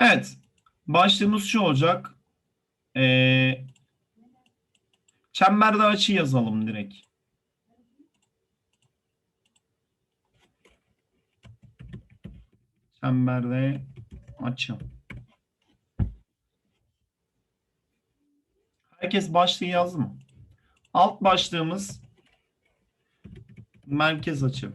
Evet. Başlığımız şu olacak. Ee, çemberde açı yazalım direkt. Çemberde açı. Herkes başlığı yazdı mı? Alt başlığımız merkez açı.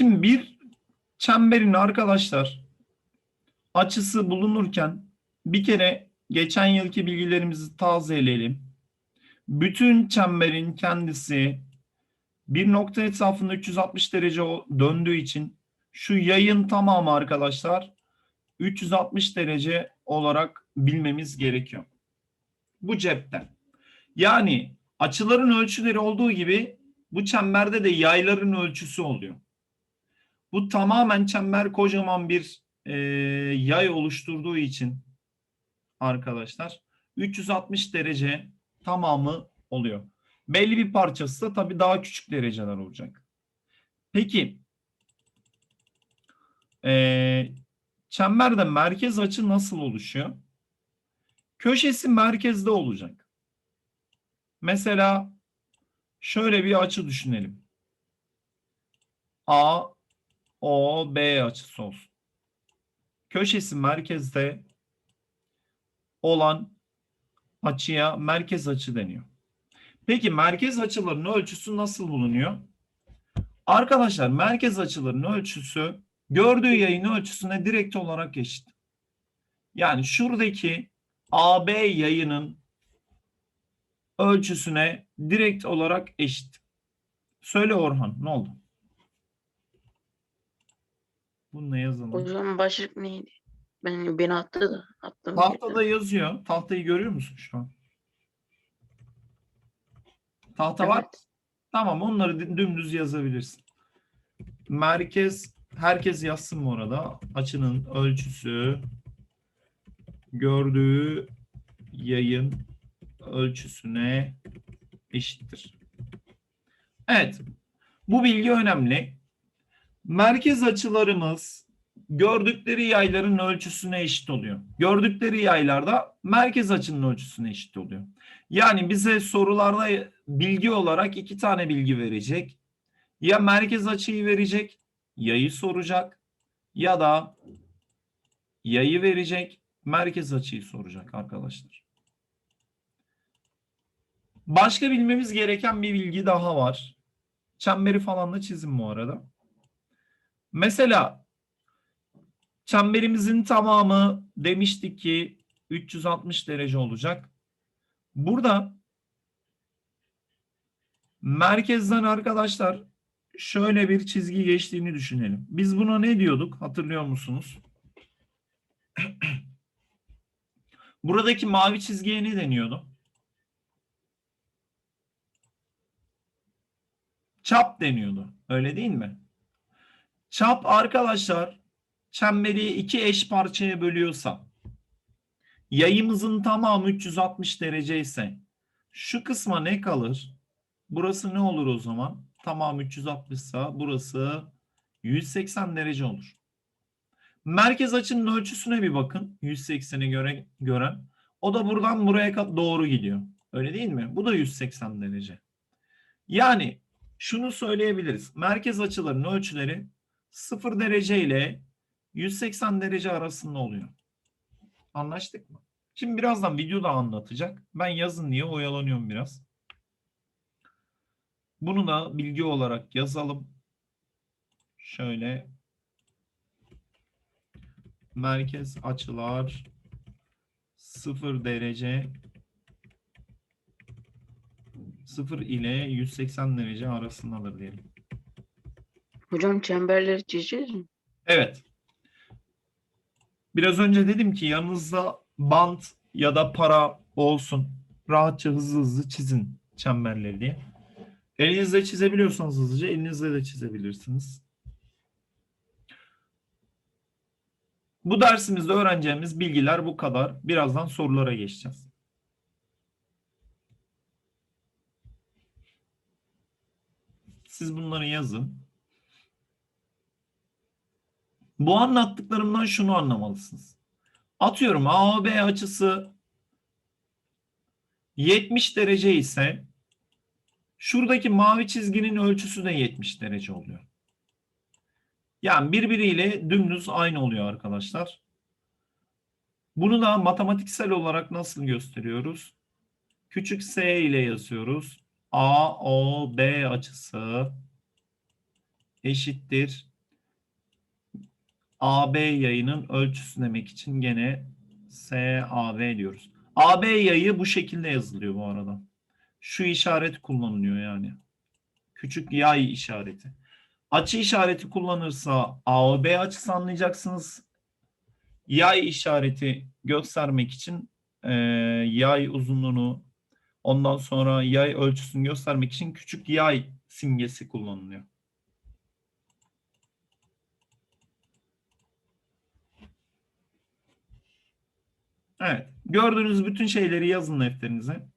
Şimdi bir çemberin arkadaşlar açısı bulunurken bir kere geçen yılki bilgilerimizi tazeleyelim. Bütün çemberin kendisi bir nokta etrafında 360 derece döndüğü için şu yayın tamamı arkadaşlar 360 derece olarak bilmemiz gerekiyor. Bu cepten. Yani açıların ölçüleri olduğu gibi bu çemberde de yayların ölçüsü oluyor. Bu tamamen çember kocaman bir e, yay oluşturduğu için arkadaşlar 360 derece tamamı oluyor. Belli bir parçası da tabii daha küçük dereceler olacak. Peki e, çemberde merkez açı nasıl oluşuyor? Köşesi merkezde olacak. Mesela şöyle bir açı düşünelim. A o B açısı olsun. Köşesi merkezde olan açıya merkez açı deniyor. Peki merkez açıların ölçüsü nasıl bulunuyor? Arkadaşlar merkez açıların ölçüsü gördüğü yayın ölçüsüne direkt olarak eşit. Yani şuradaki AB yayının ölçüsüne direkt olarak eşit. Söyle Orhan ne oldu? Bununla yazalım. Hocam başlık neydi? Ben beni attı da attım. Tahtada yazıyor. Tahtayı görüyor musun şu an? Tahta var. Evet. Tamam onları dü- dümdüz yazabilirsin. Merkez herkes yazsın bu arada. Açının ölçüsü gördüğü yayın ölçüsüne eşittir. Evet. Bu bilgi önemli. Merkez açılarımız gördükleri yayların ölçüsüne eşit oluyor. Gördükleri yaylarda merkez açının ölçüsüne eşit oluyor. Yani bize sorularda bilgi olarak iki tane bilgi verecek. Ya merkez açıyı verecek, yayı soracak ya da yayı verecek, merkez açıyı soracak arkadaşlar. Başka bilmemiz gereken bir bilgi daha var. Çemberi falan da çizin bu arada. Mesela çemberimizin tamamı demiştik ki 360 derece olacak. Burada merkezden arkadaşlar şöyle bir çizgi geçtiğini düşünelim. Biz buna ne diyorduk? Hatırlıyor musunuz? Buradaki mavi çizgiye ne deniyordu? Çap deniyordu. Öyle değil mi? Çap arkadaşlar çemberi iki eş parçaya bölüyorsa yayımızın tamamı 360 derece ise şu kısma ne kalır? Burası ne olur o zaman? Tamam 360 ise burası 180 derece olur. Merkez açının ölçüsüne bir bakın. 180'i göre, gören. O da buradan buraya doğru gidiyor. Öyle değil mi? Bu da 180 derece. Yani şunu söyleyebiliriz. Merkez açıların ölçüleri 0 derece ile 180 derece arasında oluyor. Anlaştık mı? Şimdi birazdan videoda anlatacak. Ben yazın diye oyalanıyorum biraz. Bunu da bilgi olarak yazalım. Şöyle merkez açılar 0 derece 0 ile 180 derece arasındadır diyelim. Hocam çemberleri çizeceğiz mi? Evet. Biraz önce dedim ki yanınızda bant ya da para olsun. Rahatça hızlı hızlı çizin çemberleri diye. Elinizle çizebiliyorsanız hızlıca elinizle de çizebilirsiniz. Bu dersimizde öğreneceğimiz bilgiler bu kadar. Birazdan sorulara geçeceğiz. Siz bunları yazın. Bu anlattıklarımdan şunu anlamalısınız. Atıyorum AOB açısı 70 derece ise şuradaki mavi çizginin ölçüsü de 70 derece oluyor. Yani birbiriyle dümdüz aynı oluyor arkadaşlar. Bunu da matematiksel olarak nasıl gösteriyoruz? Küçük s ile yazıyoruz. AOB açısı eşittir. AB yayının ölçüsü demek için gene SAB diyoruz. AB yayı bu şekilde yazılıyor bu arada. Şu işaret kullanılıyor yani. Küçük yay işareti. Açı işareti kullanırsa AOB açısı anlayacaksınız. Yay işareti göstermek için e, yay uzunluğunu ondan sonra yay ölçüsünü göstermek için küçük yay simgesi kullanılıyor. Evet. Gördüğünüz bütün şeyleri yazın defterinize.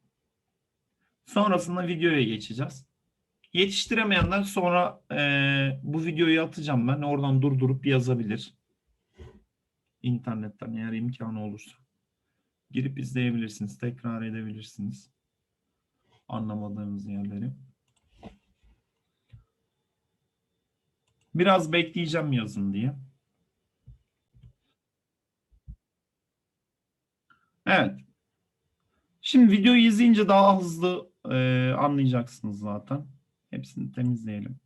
Sonrasında videoya geçeceğiz. Yetiştiremeyenler sonra eee, bu videoyu atacağım ben. Oradan durdurup yazabilir. İnternetten eğer imkanı olursa. Girip izleyebilirsiniz. Tekrar edebilirsiniz. Anlamadığınız yerleri. Biraz bekleyeceğim yazın diye. Evet. Şimdi videoyu izleyince daha hızlı e, anlayacaksınız zaten. Hepsini temizleyelim.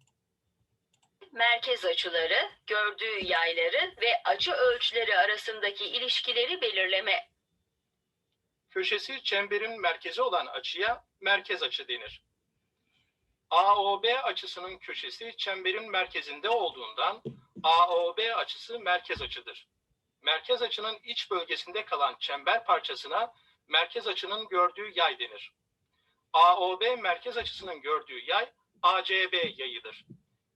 merkez açıları, gördüğü yayları ve açı ölçüleri arasındaki ilişkileri belirleme. Köşesi çemberin merkezi olan açıya merkez açı denir. AOB açısının köşesi çemberin merkezinde olduğundan AOB açısı merkez açıdır. Merkez açının iç bölgesinde kalan çember parçasına merkez açının gördüğü yay denir. AOB merkez açısının gördüğü yay ACB yayıdır.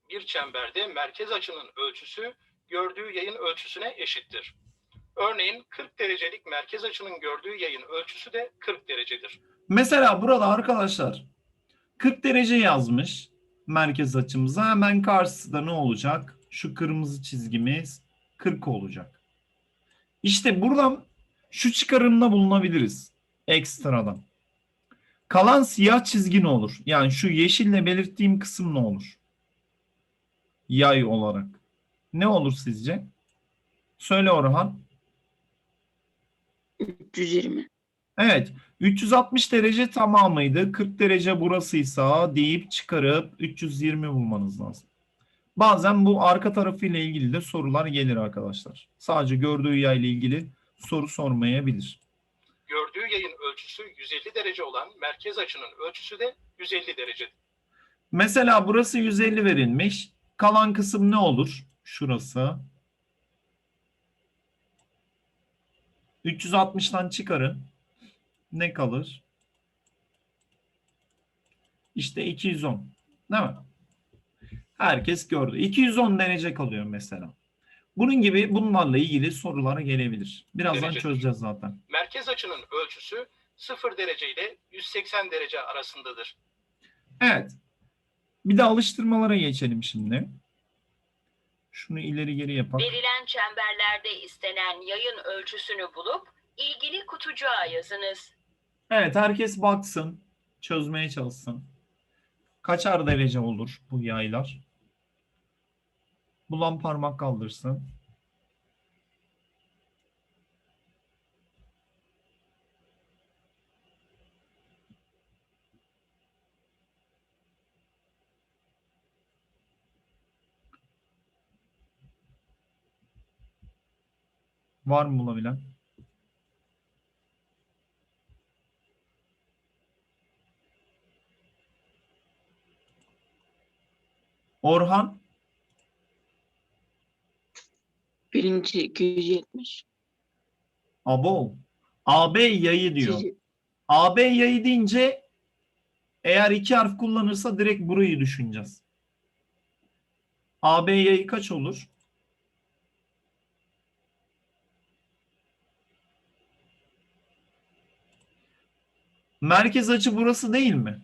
Bir çemberde merkez açının ölçüsü gördüğü yayın ölçüsüne eşittir. Örneğin 40 derecelik merkez açının gördüğü yayın ölçüsü de 40 derecedir. Mesela burada arkadaşlar 40 derece yazmış merkez açımıza. Hemen karşısında ne olacak? Şu kırmızı çizgimiz 40 olacak. İşte buradan şu çıkarımda bulunabiliriz ekstradan. Kalan siyah çizgi ne olur? Yani şu yeşille belirttiğim kısım ne olur? Yay olarak. Ne olur sizce? Söyle Orhan. 320. Evet. 360 derece tamamıydı. 40 derece burasıysa deyip çıkarıp 320 bulmanız lazım. Bazen bu arka tarafıyla ilgili de sorular gelir arkadaşlar. Sadece gördüğü yay ile ilgili soru sormayabilir. Gördüğü yayın ölçüsü 150 derece olan merkez açının ölçüsü de 150 derecedir. Mesela burası 150 verilmiş. Kalan kısım ne olur? Şurası. 360'tan çıkarın. Ne kalır? İşte 210. Değil mi? Herkes gördü. 210 derece kalıyor mesela. Bunun gibi bunlarla ilgili sorulara gelebilir. Birazdan Derece. çözeceğiz zaten. Merkez açının ölçüsü 0 derece ile 180 derece arasındadır. Evet. Bir de alıştırmalara geçelim şimdi. Şunu ileri geri yapalım. Verilen çemberlerde istenen yayın ölçüsünü bulup ilgili kutucuğa yazınız. Evet herkes baksın. Çözmeye çalışsın. Kaçar derece olur bu yaylar? Bulan parmak kaldırsın. Var mı bulabilen? Orhan Birinci 270. Abo. AB yayı diyor. AB yayı deyince eğer iki harf kullanırsa direkt burayı düşüneceğiz. AB yayı kaç olur? Merkez açı burası değil mi?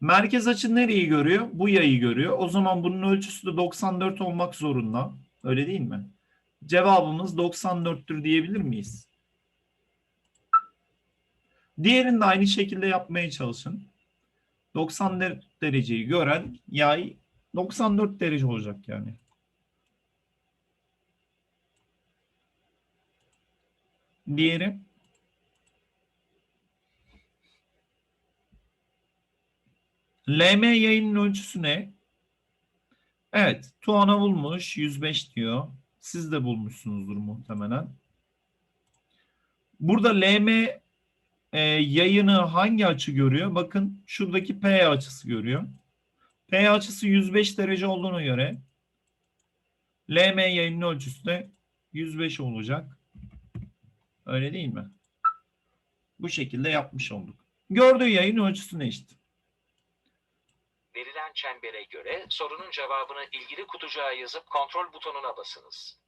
Merkez açı nereyi görüyor? Bu yayı görüyor. O zaman bunun ölçüsü de 94 olmak zorunda. Öyle değil mi? Cevabımız 94'tür diyebilir miyiz? Diğerini de aynı şekilde yapmaya çalışın. 94 dereceyi gören yay 94 derece olacak yani. Diğeri. LM yayının ölçüsü ne? Evet. Tuana bulmuş. 105 diyor. Siz de bulmuşsunuzdur muhtemelen. Burada LM e, yayını hangi açı görüyor? Bakın şuradaki P açısı görüyor. P açısı 105 derece olduğuna göre LM yayının ölçüsü de 105 olacak. Öyle değil mi? Bu şekilde yapmış olduk. Gördüğü yayın ölçüsüne eşit. Verilen çembere göre sorunun cevabını ilgili kutucuğa yazıp kontrol butonuna basınız.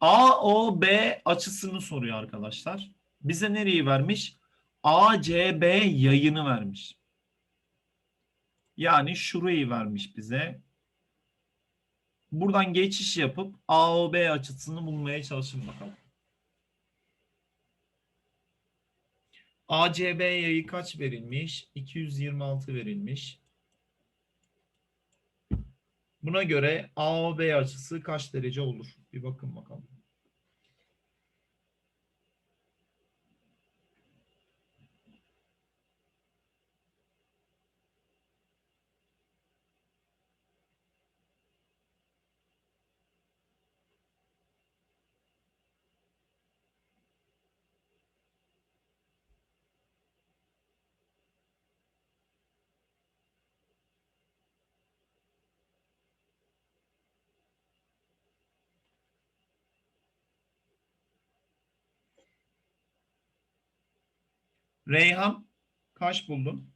AOB açısını soruyor arkadaşlar. Bize nereyi vermiş? ACB yayını vermiş. Yani şurayı vermiş bize. Buradan geçiş yapıp AOB açısını bulmaya çalışın bakalım. ACB yayı kaç verilmiş? 226 verilmiş. Buna göre AOB açısı kaç derece olur? Bir bakın bakalım. Reyhan kaç buldun?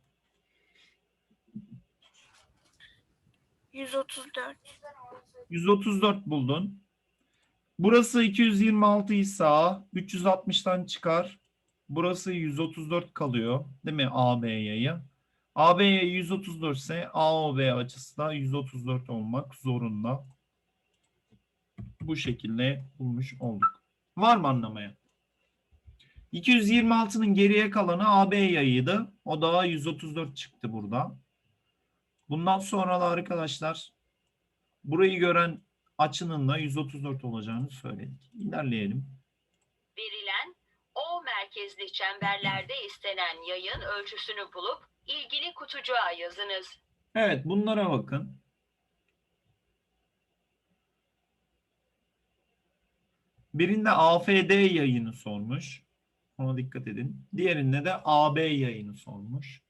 134. 134 buldun. Burası 226 ise 360'tan çıkar. Burası 134 kalıyor. Değil mi? AB yayı. AB yayı 134 ise AOB açısı da 134 olmak zorunda. Bu şekilde bulmuş olduk. Var mı anlamaya? 226'nın geriye kalanı AB yayıydı. O da 134 çıktı burada. Bundan sonra da arkadaşlar burayı gören açının da 134 olacağını söyledik. İlerleyelim. Verilen O merkezli çemberlerde istenen yayın ölçüsünü bulup ilgili kutucuğa yazınız. Evet bunlara bakın. Birinde AFD yayını sormuş. Ona dikkat edin. Diğerinde de AB yayını sormuş.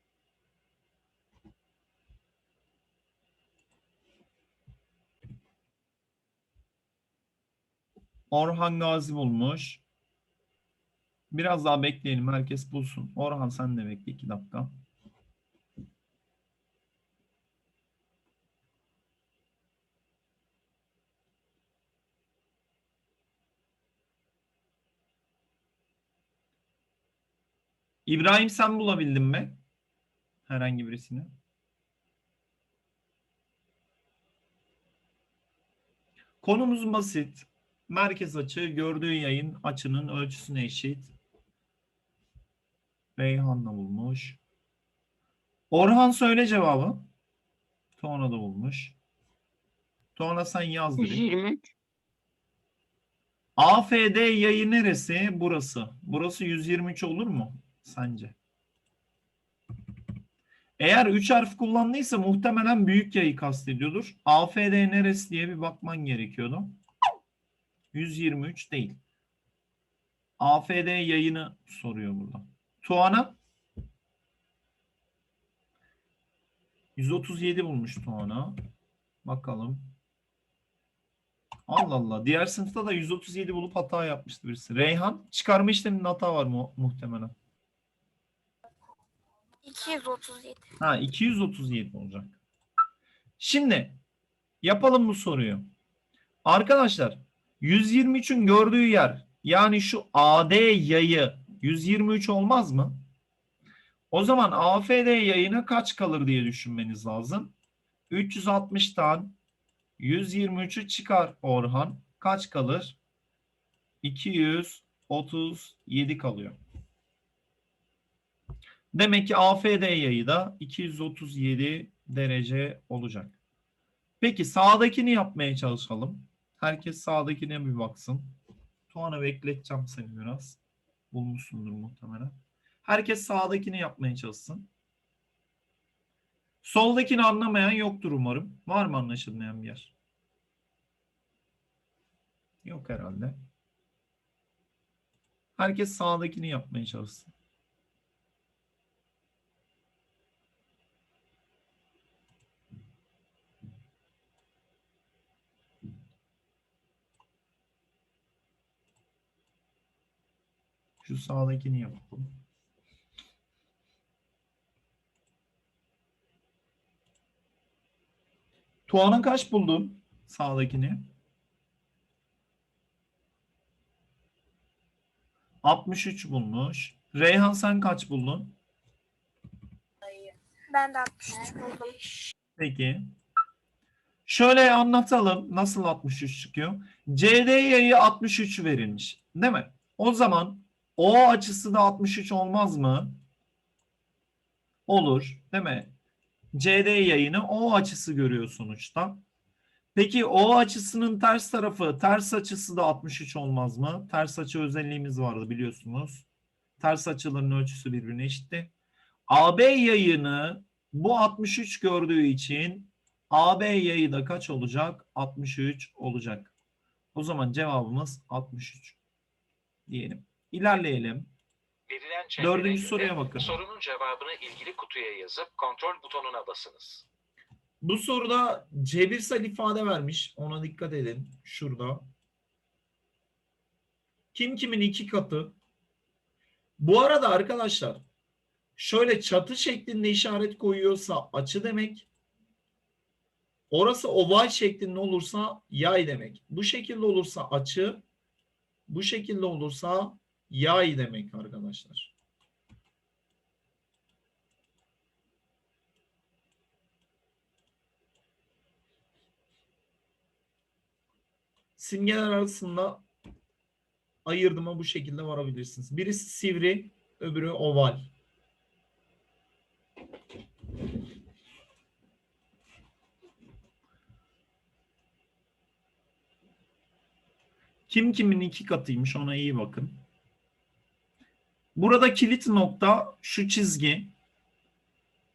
Orhan Gazi bulmuş. Biraz daha bekleyelim. Herkes bulsun. Orhan sen de bekle iki dakika. İbrahim sen bulabildin mi? Herhangi birisini. Konumuz basit. Merkez açı gördüğü yayın açının ölçüsüne eşit. Reyhan'la bulmuş. Orhan söyle cevabı. Tuana da bulmuş. Tuana sen yaz direkt. 123. AFD yayı neresi? Burası. Burası 123 olur mu sence? Eğer 3 harf kullandıysa muhtemelen büyük yayı kastediyordur. AFD neresi diye bir bakman gerekiyordu. 123 değil. AFD yayını soruyor burada. Tuana 137 bulmuş Tuana. Bakalım. Allah Allah. Diğer sınıfta da 137 bulup hata yapmıştı birisi. Reyhan çıkarma işleminde hata var mı muhtemelen? 237. Ha 237 olacak. Şimdi yapalım bu soruyu. Arkadaşlar 123'ün gördüğü yer yani şu AD yayı 123 olmaz mı? O zaman AFD yayına kaç kalır diye düşünmeniz lazım. 360'tan 123'ü çıkar Orhan. Kaç kalır? 237 kalıyor. Demek ki AFD yayı da 237 derece olacak. Peki sağdakini yapmaya çalışalım. Herkes sağdakine bir baksın. Tuana bekleteceğim seni biraz. Bulmuşsundur muhtemelen. Herkes sağdakini yapmaya çalışsın. Soldakini anlamayan yoktur umarım. Var mı anlaşılmayan bir yer? Yok herhalde. Herkes sağdakini yapmaya çalışsın. Şu sağdakini yapalım. Tuana kaç buldun sağdakini? 63 bulmuş. Reyhan sen kaç buldun? Ben de 63 buldum. Peki. Şöyle anlatalım nasıl 63 çıkıyor. CD yayı 63 verilmiş. Değil mi? O zaman O açısı da 63 olmaz mı? Olur. Değil mi? CD yayını O açısı görüyor sonuçta. Peki O açısının ters tarafı, ters açısı da 63 olmaz mı? Ters açı özelliğimiz vardı biliyorsunuz. Ters açıların ölçüsü birbirine eşitti. AB yayını bu 63 gördüğü için AB yayı da kaç olacak? 63 olacak. O zaman cevabımız 63 diyelim. İlerleyelim. Verilen Dördüncü soruya bakın. Sorunun cevabını ilgili kutuya yazıp kontrol butonuna basınız. Bu soruda cebirsel ifade vermiş. Ona dikkat edin. Şurada. Kim kimin iki katı? Bu arada arkadaşlar şöyle çatı şeklinde işaret koyuyorsa açı demek. Orası oval şeklinde olursa yay demek. Bu şekilde olursa açı. Bu şekilde olursa yay demek arkadaşlar. simgeler arasında ayırdıma bu şekilde varabilirsiniz. Birisi sivri, öbürü oval. Kim kimin iki katıymış ona iyi bakın. Burada kilit nokta şu çizgi.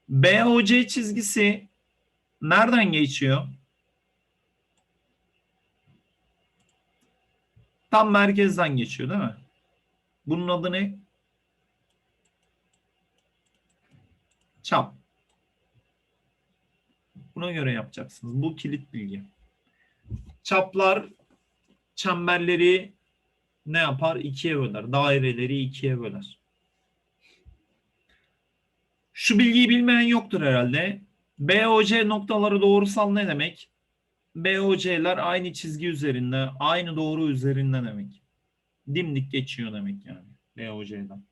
BOC çizgisi nereden geçiyor? Tam merkezden geçiyor değil mi? Bunun adı ne? Çap. Buna göre yapacaksınız. Bu kilit bilgi. Çaplar çemberleri ne yapar? İkiye böler. Daireleri ikiye böler. Şu bilgiyi bilmeyen yoktur herhalde. BOC noktaları doğrusal ne demek? BOC'ler aynı çizgi üzerinde, aynı doğru üzerinde demek. Dimdik geçiyor demek yani BOC'den.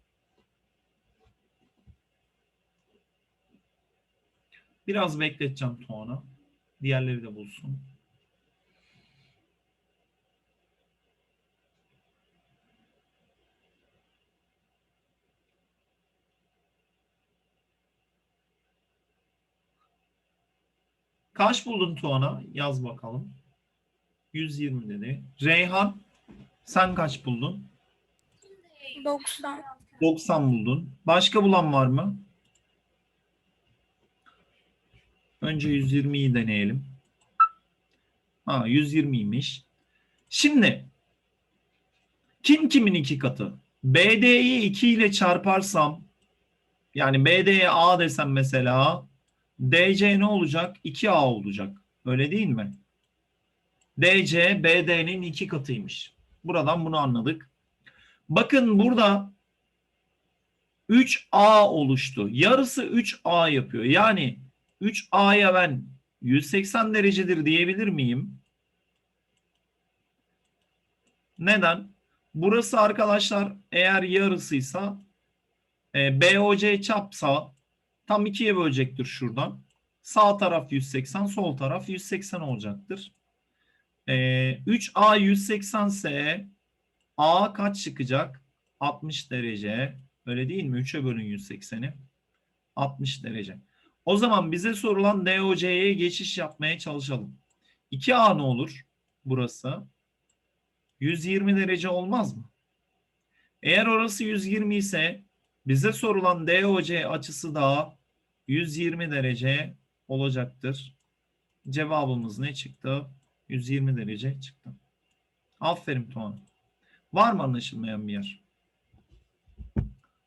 Biraz bekleteceğim Tuğan'ı. Diğerleri de bulsun. Kaç buldun Tuana? Yaz bakalım. 120 dedi. Reyhan sen kaç buldun? 90. 90 buldun. Başka bulan var mı? Önce 120'yi deneyelim. Ha 120'ymiş. Şimdi kim kimin iki katı? BD'yi 2 ile çarparsam yani BD'ye A desem mesela DC ne olacak? 2A olacak. Öyle değil mi? DC BD'nin iki katıymış. Buradan bunu anladık. Bakın burada 3A oluştu. Yarısı 3A yapıyor. Yani 3A'ya ben 180 derecedir diyebilir miyim? Neden? Burası arkadaşlar eğer yarısıysa E, BOC çapsa tam ikiye bölecektir şuradan. Sağ taraf 180, sol taraf 180 olacaktır. E, 3A 180 ise A kaç çıkacak? 60 derece. Öyle değil mi? 3'e bölün 180'i. 60 derece. O zaman bize sorulan DOC'ye geçiş yapmaya çalışalım. 2A ne olur? Burası. 120 derece olmaz mı? Eğer orası 120 ise bize sorulan DOC açısı da 120 derece olacaktır. Cevabımız ne çıktı? 120 derece çıktı. Aferin Tuğan. Var mı anlaşılmayan bir yer?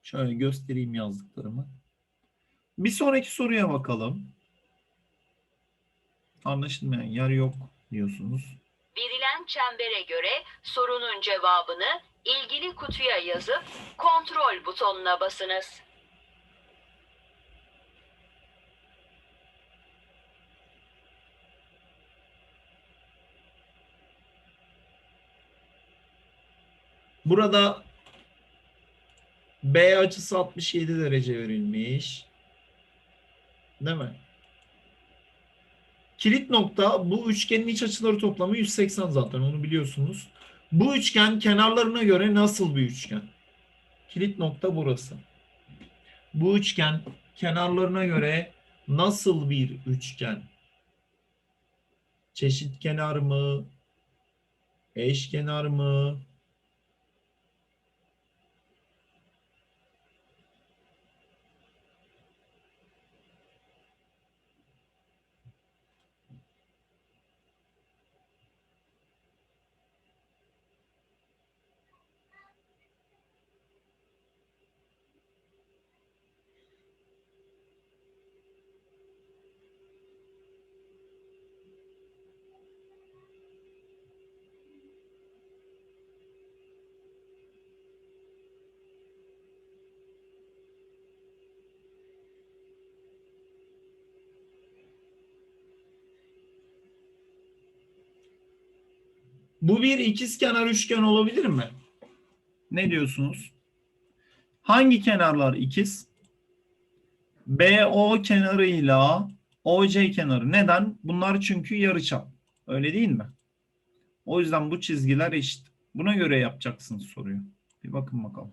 Şöyle göstereyim yazdıklarımı. Bir sonraki soruya bakalım. Anlaşılmayan yer yok diyorsunuz. Verilen çembere göre sorunun cevabını ilgili kutuya yazıp kontrol butonuna basınız. Burada B açısı 67 derece verilmiş. Değil mi? Kilit nokta bu üçgenin iç açıları toplamı 180 zaten onu biliyorsunuz. Bu üçgen kenarlarına göre nasıl bir üçgen? Kilit nokta burası. Bu üçgen kenarlarına göre nasıl bir üçgen? Çeşit kenar mı? Eşkenar mı? Bu bir ikizkenar üçgen olabilir mi? Ne diyorsunuz? Hangi kenarlar ikiz? BO kenarıyla OC kenarı. Neden? Bunlar çünkü yarıçap. Öyle değil mi? O yüzden bu çizgiler eşit. Buna göre yapacaksınız soruyu. Bir bakın bakalım.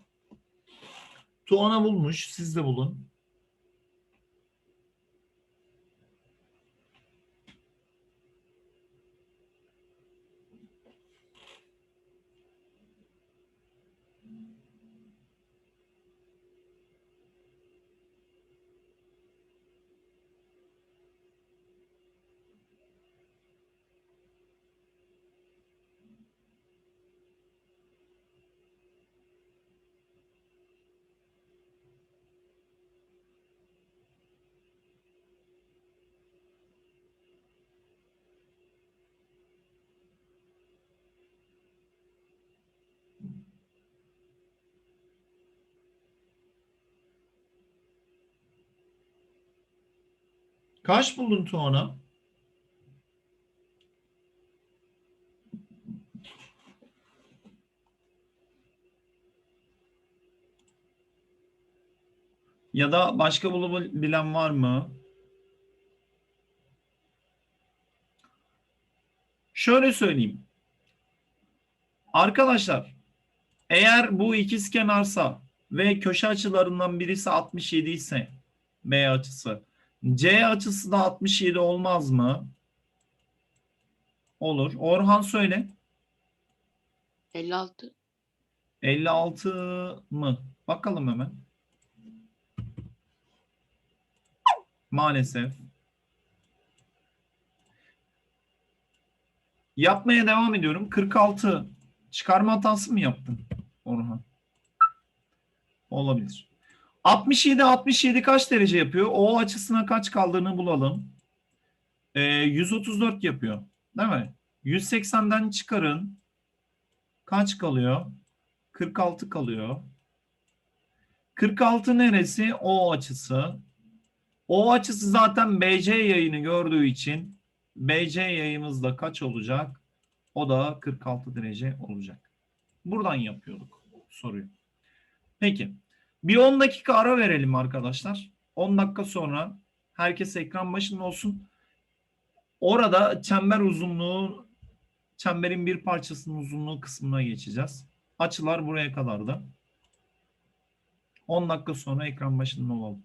Tuana bulmuş. Siz de bulun. Kaç buldun Tuana? Ya da başka bulabilen var mı? Şöyle söyleyeyim. Arkadaşlar, eğer bu ikizkenarsa ve köşe açılarından birisi 67 ise B açısı, C açısı da 67 olmaz mı? Olur. Orhan söyle. 56. 56 mı? Bakalım hemen. Maalesef. Yapmaya devam ediyorum. 46. Çıkarma hatası mı yaptın Orhan? Olabilir. 67 67 kaç derece yapıyor? O açısına kaç kaldığını bulalım. Ee, 134 yapıyor. Değil mi? 180'den çıkarın. Kaç kalıyor? 46 kalıyor. 46 neresi? O açısı. O açısı zaten BC yayını gördüğü için BC yayımız da kaç olacak? O da 46 derece olacak. Buradan yapıyorduk soruyu. Peki. Bir 10 dakika ara verelim arkadaşlar. 10 dakika sonra herkes ekran başında olsun. Orada çember uzunluğu, çemberin bir parçasının uzunluğu kısmına geçeceğiz. Açılar buraya kadardı. 10 dakika sonra ekran başında olalım.